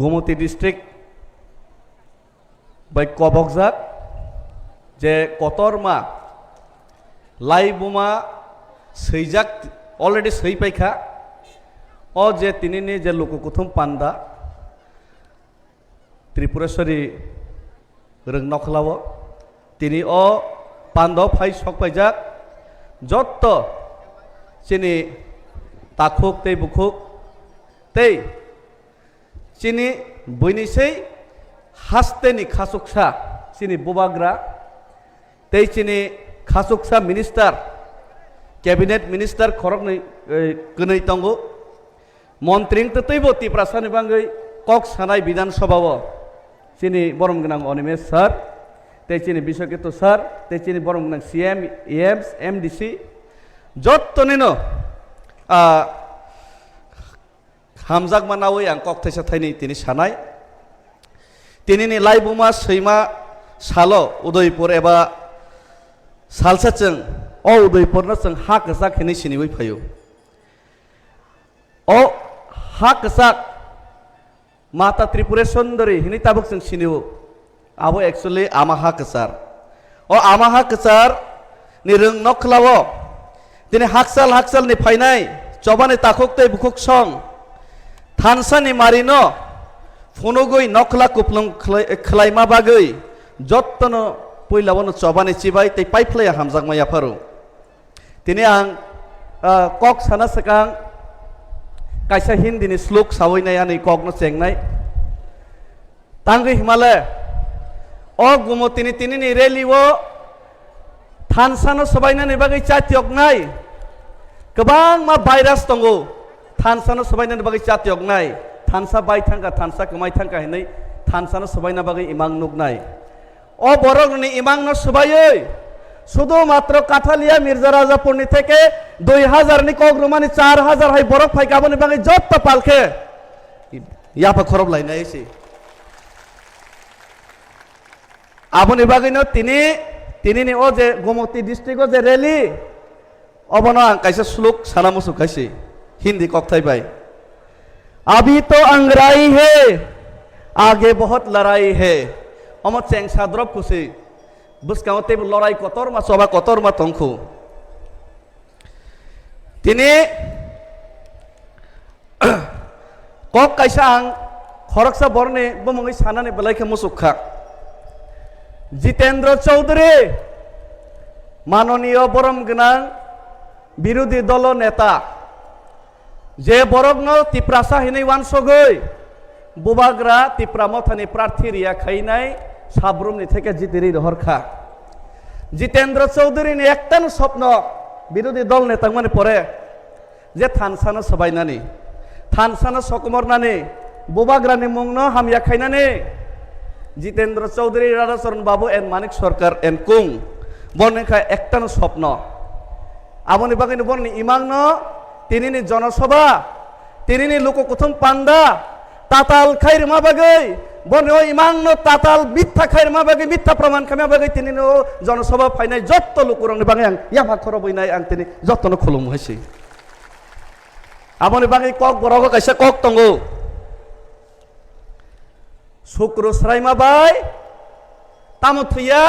Gomti district বাক্য কবকজাক যে কতরমা লাই বোমা সৈজাক অলরেডি সৈ পাইখা, অ যে তিনি যে লোককুথুম পান্ডা ত্রিপুরেশ্বরী রংনখলাব তিনি অ পান্ডব ফাই সক পাইজাক যত চিনি তাকুক তেই বুকুক তেই চিনি বইনিসै হাস্তেনি খাসুকসা চিনি বুবাগ্রা। তৈ চিনি খাসুকসা মিনিস্টার, ক্যাবিনেট মিনিস্টার খরক গनै তঙ্গো। মন্ত্রিং তো তৈব তিপ্রাসানি বাঙ্গै কক সানাই বিধানসভাও চিনি বরম গোনাं অনিমেশ স্যার তে চিনি বিশ্বকেতু স্যার তে চিনি বরম গোনাं সিএম এমস এমডিসি যত্তনিনো হামজাক মানা আং কক থাইসা থাইনি তিনি সানাই। তিনি নি লাইবুমা সৈমা সালো উদয়পুর এবা সালসাচং অ উদয়পুরনা চং হা কসাক হেনি সিনিবই ফায়ু। অ হা কসা মাতা ত্রিপুরেশ্বরী হিনি তাবক চং সিনিব আবো একচুয়ালি আমা হা কসার। ও আমা হা কসার নি রং নখলাব তিনি হাকসাল হাকসাল নি ফাইনাই। চবানে তাকক তৈ বুকুক সং। थानसानि मारिनो फुनुगै नखला कुप्लुं खलायमा बागै जत्तनो पहिलावनो चबानि चिबाय तै पाइफ्लाया हामजाक माया फारु दिनै आं कक साना सकां kaisa hindi ni sluk sawai na yani kok no chengnai tangri himale o gumo tini tini ni reli wo थानसानो सबायनानै बागै चातियक नाय गोबां मा भाइरास दङ थानसानो सबायनानै बागै चातियक नाय थानसा बाय थांगा थानसा कमाय थांगा हिनै थानसानो सबायना बागै इमां नुक नाय अ बरगनि इमां न सबायै শুধুমাত্র কাঠালিয়া মির্জা রাজাপুরনি থেকে দুই হাজারনি কগ্রমানি চার হাজার হাই বরফ ফাই গাবনি বাঙে যত পালখে ইয়াফা খরব লাইনা এসে আবনি বাগিনো তিনি তিনি নি ও যে গোমতি ডিস্ট্রিক্ট যে রেলি অবন আং কাইসে শ্লোক সানা মুসু কাইসে হিন্দি কক্তাই বাই अभी तो अंगराई है आगे बहुत लड़ाई है अमर चेंग साद्रब खुशी বুসকাও তে লড়াই কতর মা সবা কতর মা তংখু তিনি কক কাইসা আং খরকসা বরনে বমঙ্গই সানানে বেলাইকে মুসুখা জিতেন্দ্র চৌধুরী মাননীয় বরম গোনাं বিরোধী দল নেতা যে বরগ্ন তিপ্রাসা হিनै ওয়ানসগৈ বুবাগ্রা তিপ্রা মথানি প্রার্থী রিয়া খাইনাই সাবরুমনি থেকে জিতিরি হরখা জিতেন্দ্র চৌধুরীনি একটানো স্বপ্ন, বিরোধী দল নেতা মানে পরে, যে থানসানো সবাইনানি থানসানো সকমরনানি বুবাগ্রানি মুংন হামিয়া খাইনানি জিতেন্দ্র চৌধুরী, রাধাচরণ বাবু, এন মানিক সরকার, এন কুং। বর্ণিকা একটানো স্বপ্ন। আমনি বাগিনী বর্ণি ইমাংন তিনিনি জনসভা, তিনিনি লোককথম পান্দা তাতাল খাইর মা বাগৈ বনে ইমাংন তাতাল মিথ্যা খাইর মা বাগৈ মিথ্যা প্রমাণ খামা বাগৈ তিনি নো জনসভা ফাইনাই যত লোক রং বাঙে আং খর বইনাই আং তিনি যতন খুলুম হইছি। আমনি বাঙে কক বরগ কাইসা কক তঙ্গো। শুক্র শ্রাইমা বাই, তামো থইয়া,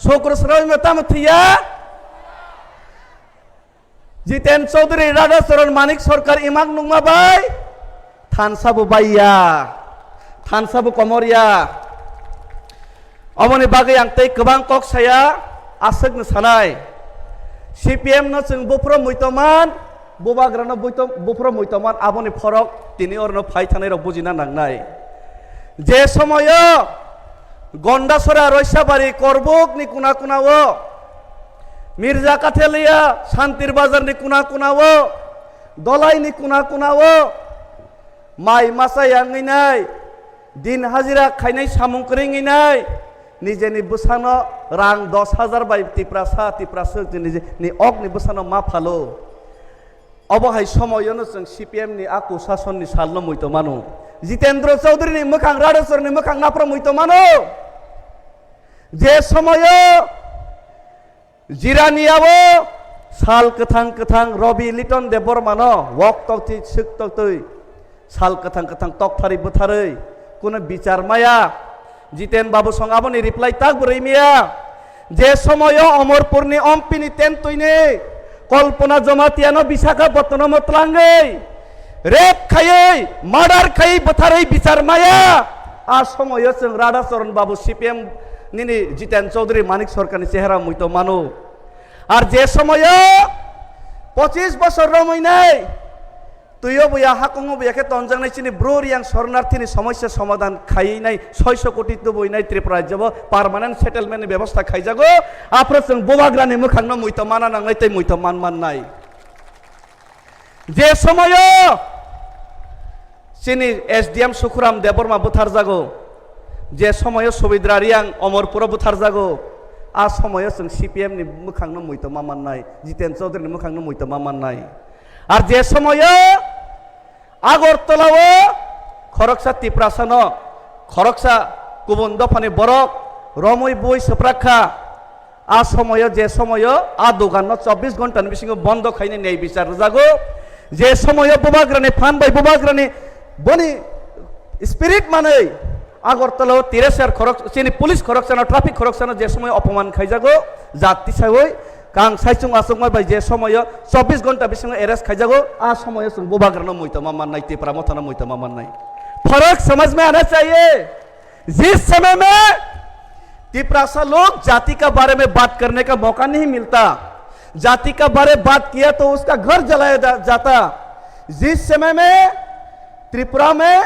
শুক্র শ্রাইমা তামো থইয়া জিতেন চৌধুরী রাজাচরণ মানিক সরকার ইমাক নুমা বাই থানসাবু বাইয়া থানসাবু কমরিয়া, অমনি বাগে আংতে গোবাং কক সায়া আসক সানাই। সিপিএম ন চিং বুফ্র মৈতমান বুবাগ্রানো বৈত বুফ্র মৈতমান, আবনি ফরক, তিনি অর্ণ ফাই থানের বুঝিনা নাংনাই। যে সময় গন্ডাসরা রৈসাবাড়ি করবুক নি কুনা কুনাও মির্জা কাঠেলিয়া শান্তির বাজার নি কোনা কোনা ও দলাই নি কোনা কোনা ও মাই মাসাই আঙি নাই, দিন হাজিরা খাইনাই সামুং নিজে নি বুসানো রাং দশ হাজার বাই তিপ্রা তিপ্রাসা তিপ্রাস নিজে নি অগ্নি বুসানো মা ফালো। অবহাই সময় जों সিপিএম নি আকু শাসন নি সালনো মইতো মানু। জিতেন্দ্র চৌধুরী নি মুখাং রাডেশ্বর নি মুখাং নাপ্র মইতো মানু। যে সময় জিরা জিরানিয়াও সাল কথাং কথাং, রবি লিটন দেবর মান ওয়ক তক্তি সিক তক্তই সাল কথাং কথাং তকথারি বুথারই। কোনো বিচার মায়া। জিতেন বাবু সঙ্গাবনি রিপ্লাই তাক বরই মিয়া। যে সময় অমরপুরনি অম্পিনি তেন তুইনে কল্পনা জমাতিয়ানো বিশাখাপত্তনম তলাঙ্গই রেপ খাই মার্ডার খাই বথারই বিচার মায়া। আর সময় রাধাচরণ বাবু, সিপিএম নিনি জিতেন চৌধুরী, মানিক সরকারনি চেহারা মুইতো মানো। আর যে সময় পঁচিশ বছর রমইনাই তুইও বইয়া হাকঙ্গ বইয়াকে তঞ্জাং নাই চিনি ব্রোর ইয়াং শরণার্থীনি সমস্যা সমাধান খাই নাই, ছয়শো কোটি তো বই নাই, ত্রিপুরা যাব, পারমানেন্ট সেটেলমেন্টের ব্যবস্থা খাই যাগো আপনার जों বোবাগ্রানি মোখাংনো মুইতো মানা নাংলাই তাই মুইতো মান মান নাই। যে সময় চিনি এসডিএম সুখরাম দেববর্মা বুথার যাগো যে সময় সবিদ্রা রিয়াং অমর প্রভু থারজাগো আ সময় সং সিপিএম নি মুখাংনো মৈতমা মামান জিতেন চৌধুরী মুখাংনো মৈতমা মামান আর যে সময় আগরতলাও খরকসা তিপ্রাসন, খরকসা কুবন দফানি বরক রমই বই সপ্রাক্ষা, আ সময় যে সময় আ দোকান চব্বিশ ঘণ্টা বিশ বন্ধ খাইনি নেই বিচার জাগো, যে সময় বোবাগ্রানি ফান বাই বোবাগ্রানি বনি স্পিরিট মানে আগরতলা তিরেসার খরক চিনি পুলিশ খরকসানো ট্রাফিক খরকসানো যে সময় অপমান খাই যাগো, জাতি সাই কাং সাইচুং আসুংমাই বাই যে সময় চব্বিশ ঘণ্টা বিসঙ্গে এরেস খাই যাগো, আ সময় সুং বোবাগ্রানো মৈতমা মান্নাই তিপরা মতানা মৈতমা মান্নাই फर्क समझ में आना चाहिए जिस समय में तिपरासा लोग जाति का बारे में बात करने का मौका नहीं मिलता जाति का बारे बात किया तो उसका घर जलाया जाता जिस समय में त्रिपुरा में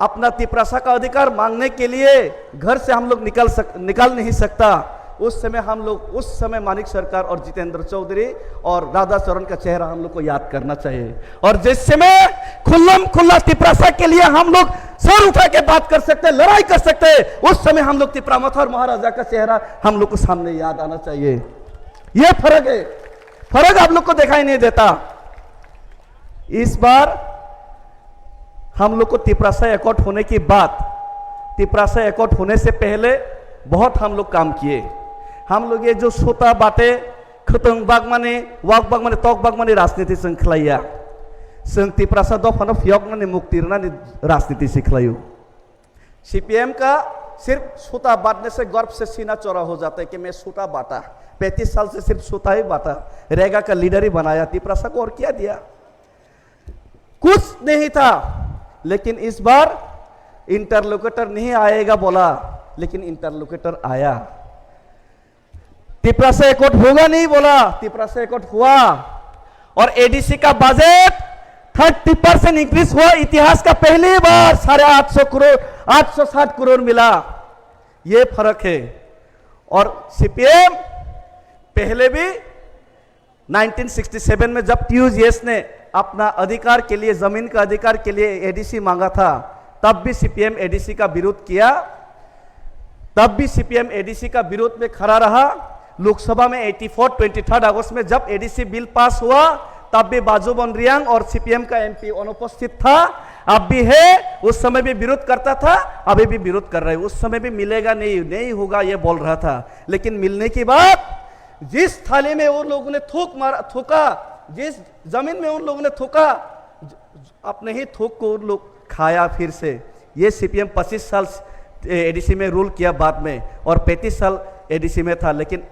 अपना तिपरासा का अधिकार मांगने के लिए घर से हम लोग निकल सक, निकाल नहीं सकता। उस समय हम लोग, उस समय मानिक सरकार और जितेंद्र चौधरी और राधा चरण का चेहरा हम लोग को याद करना चाहिए। और जिस समय खुल्लम खुल्ला तिपरासा के लिए हम लोग सर उठा के बात कर सकते हैं लड़ाई कर सकते हैं उस समय हम लोग तिपरामथ और महाराजा का चेहरा हम लोग को सामने याद आना चाहिए। यह फ़र्क है। फ़र्क आप लोग को दिखाई नहीं देता। इस बार हम लोग को तिपरासा एकॉट होने की बात, तिपरासा एकॉट होने से पहले बहुत हम लोग काम किए। हम लोग ये जो सोता बाटे खतंग बागमाने वाक बागमाने, तक बागमाने राजनीति श्रृंखलाइया। जों तिपरासा दफानो फियकनानै मुक्तिरनानै राजनीति सिखलायू सीपीएम का सिर्फ़ सूता बांटने से गर्व से सीना चौड़ा हो जाता है कि मैं सूता बांटा पैंतीस साल से सिर्फ़ सूता ही बांटा रेगा का लीडर ही बनाया, तिपरासा को और क्या दिया? कुछ नहीं था। लेकिन इस बार इंटरलोकेटर नहीं आएगा बोला, लेकिन इंटरलोकेटर आया। तिपरा से एकट होगा नहीं बोला तिपरा से एकट हुआ। और एडीसी का बजट थर्टी परसेंट इंक्रीज हुआ, इतिहास का पहली बार साढ़े आठ सौ करोड़, आठ सौ साठ करोड़ मिला। ये फ़र्क है। और सीपीएम पहले भी 1967 में जब टीयूजीएस ने अपना अधिकार के लिए, ज़मीन का अधिकार के लिए एडीसी मांगा था। तब भी सीपीएम एडीसी का विरोध किया। तब भी सीपीएम एडीसी का विरोध में खड़ा रहा। लोकसभा में 84 23 अगस्त में जब एडीसी बिल पास हुआ, तब भी बाजू बन रियांग और सीपीएम का एमपी अनुपस्थित था। अब भी है, उस समय भी विरोध करता था, अभी भी विरोध कर रहे हैं। उस समय भी मिलेगा नहीं नहीं होगा, ये बोल रहा था। लेकिन मिलने की बात जिस थाली में उन लोगों ने थूक मारा, थूका जिस ज़मीन में उन लोगों ने थूका, अपने ही थूक को उन लोग खाया फिर से। ये सीपीएम 25 साल एडीसी में रूल किया बाद में और 35 साल एडीसी में था, लेकिन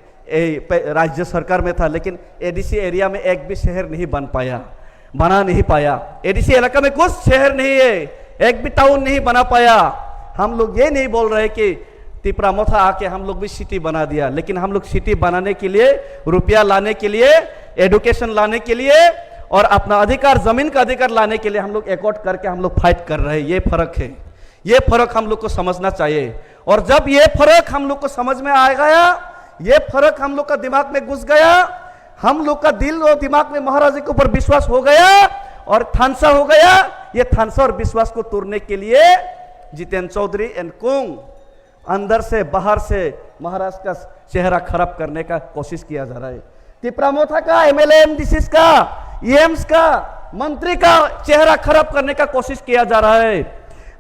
राज्य सरकार में था, लेकिन एडीसी एरिया में एक भी शहर नहीं बन पाया, बना नहीं पाया। एडीसी इलाका में कुछ शहर नहीं है, एक भी टाउन नहीं बना पाया। हम लोग ये नहीं बोल रहे कि तिपरा मोथा आके हम लोग भी सिटी बना दिया, लेकिन हम लोग सिटी बनाने के लिए, रुपया लाने के लिए एडुकेशन लाने के लिए और अपना अधिकार, ज़मीन का अधिकार लाने के लिए हम लोग एकॉट करके हम लोग फाइट कर रहे हैं। ये फ़र्क है। ये फ़र्क हम लोग को समझना चाहिए। और जब ये फ़र्क हम लोग को समझ में आ गया, ये फ़र्क हम लोग का दिमाग में घुस गया, हम लोग का दिल और दिमाग में महाराज के ऊपर विश्वास हो गया और थानसा हो गया, ये थानसा और विश्वास को तोड़ने के लिए जितेंद्र चौधरी एंड कुंग अंदर से बाहर से महाराज का चेहरा खराब करने का कोशिश किया जा रहा है। तिपरामोथा का एमएलए एमडीसी का ईएम्स का, मंत्री का चेहरा खराब करने का कोशिश किया जा रहा है।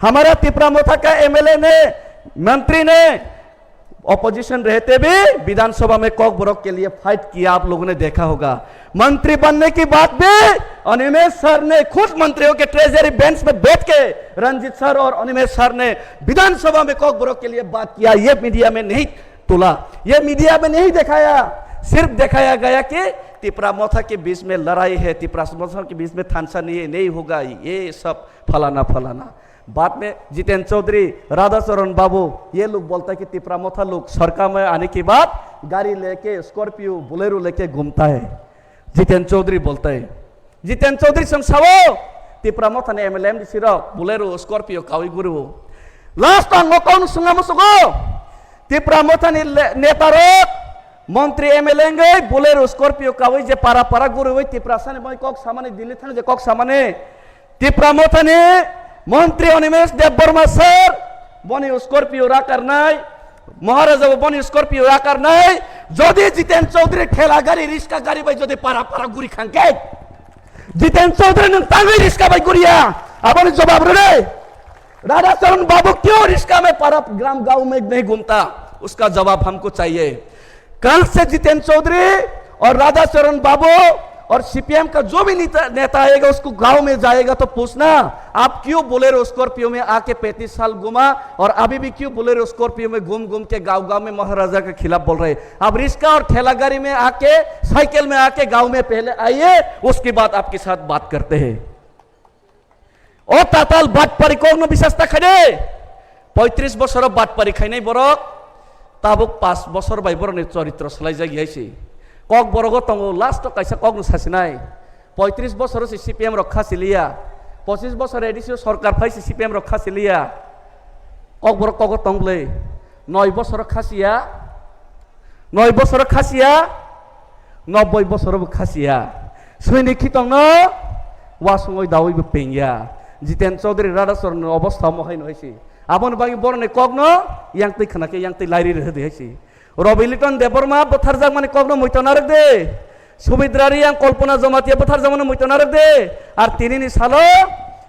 हमारा तिपरामोथा का एमएलए ने, मंत्री ने ऑपोजिशन रहते भी विधानसभा में कॉक ब्रोक के लिए फाइट किया, आप लोगों ने देखा होगा। मंत्री बनने की बात भी अनिमेश सर ने खुद मंत्रियों के ट्रेजरी बेंच में बैठ के रंजीत सर और अनिमेश सर ने विधानसभा में कॉक ब्रो के लिए बात किया, ये मीडिया में नहीं तुला, ये मीडिया में नहीं दिखाया। सिर्फ दिखाया गया कि तिपरा मोथा के बीच में लड़ाई है तिपरा मोथा के बीच में थानसा नहीं नहीं होगा ये सब फलाना फलाना बाद में जितेंद्र चौधरी राधा चरण बाबू ये लोग बोलता है कि तिपरा मोथा लोग सरकार में आने के बाद गाड़ी लेके स्कॉर्पियो बुलेरो लेके घूमता है जितेंद्र चौधरी बोलता है जितेंद्र चौधरी संसावो तिपरा मोथा ने एमएलएम दिसिरो बुलेरो स्कॉर्पियो कावी गुरु लास्ट आंगो कौन सुंगा मुसुगो तिपरा मोथा ने नेतारो মন্ত্রী এমএলএ গে বুলেরো স্করপিও কাওই যে পারা পারা গুরু ওই তিপ্রা সানে মই কক সামানে দিল্লি থানে যে কক সামানে তিপ্রা মথানে মন্ত্রী অনিমেষ দেব বর্মা স্যার বনি স্করপিও রাকার নাই মহারাজা বনি স্করপিও রাকার নাই যদি জিতেন চৌধুরী ঠেলা গাড়ি রিক্সা গাড়ি বাই যদি পারা পারা গুড়ি খাঙ্কে জিতেন চৌধুরী নং তাঙ্গই রিক্সা বাই গুড়িয়া আপনি জবাব রে राधा चरण बाबू क्यों रिश्का में पर ग्राम गांव में नहीं घूमता उसका जवाब हमको चाहिए कल से जितेंद्र चौधरी और राधा चरण बाबू और सीपीएम का जो भी नेता आएगा, उसको गाँव में जाएगा तो पूछना, आप क्यों बोले रहे स्कॉर्पियो में आके 35 साल घुमा और अभी भी क्यों बोले रहे स्कॉर्पियो में घूम घूम के गाँव गाँव में महाराजा के खिलाफ बोल रहे आप रिश्ता और ठेला गाड़ी में आके, साइकिल में आके गाँव में पहले आइए, उसके बाद आपके साथ बात करते हैं। और ताताल बाट परिकोन विशेषता खड़े? पैंतीस वर्ष बाट परिखाई नहीं बरक তাবুক পাঁচ বছর বাই বরনি চরিত্র সলাই যাই গিয়েছি কক বরগ দङ লাস্ট কাইসা কক সাসিনাই পঁয়ত্রিশ বছর সে সিপিএম রক্ষা সিলিয়া পঁচিশ বছর এডিসি সরকার ফাইছে সিপিএম রক্ষা সিলিয়া কক বড় কক তংলে নয় বছর খাসিয়া নয় বছর খাসিয়া নব্বই বছর খাসিয়া সৈনিক খিতং ওয়াসঙ্গই দাওইবো পেঙ্গিয়া জিতেন চৌধুরী রাধাচরণ অবস্থা মহাই নহৈছি আপন বাগি বরণে কগ্ন ইয়াংতই খানাকে ইয়াংতই লাইরি রেহে দিয়েছি রবি লিটন দেবরমা বথার যাক মানে কগ্ন মৈত নারক দে। সুমিদ্রারি ইয়াং কল্পনা জমাতিয়া বথার যাক মানে মৈত নারক দে। আর তিনি নি সালো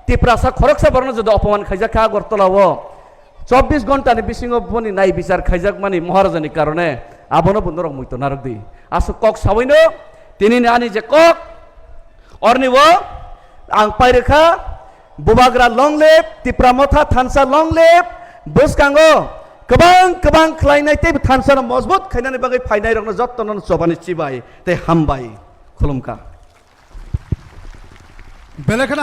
তিপ্রাসা খরকসা বরণ যদি অপমান খাইজা খা গর্তলাব চব্বিশ ঘণ্টা নি বিশিং বনি নাই বিচার খাইজাক মানে মহারাজানির কারণে। আবনো বন্ধুরক মৈত নারক দি। আসো কক সাবইন তিনি আনি যে কক, অর্নিব, আং পাইরেখা बुबाग्रा लंलेप तिप्रामथा थानसा लंलेप बोसकांगो गोबां गोबां खालायनाय ते थानसा मजबुत खायनानै बागै फायनाय रंनो जत्तन जबानि चिबाय ते हामबाय खुलुमखा बेलेखना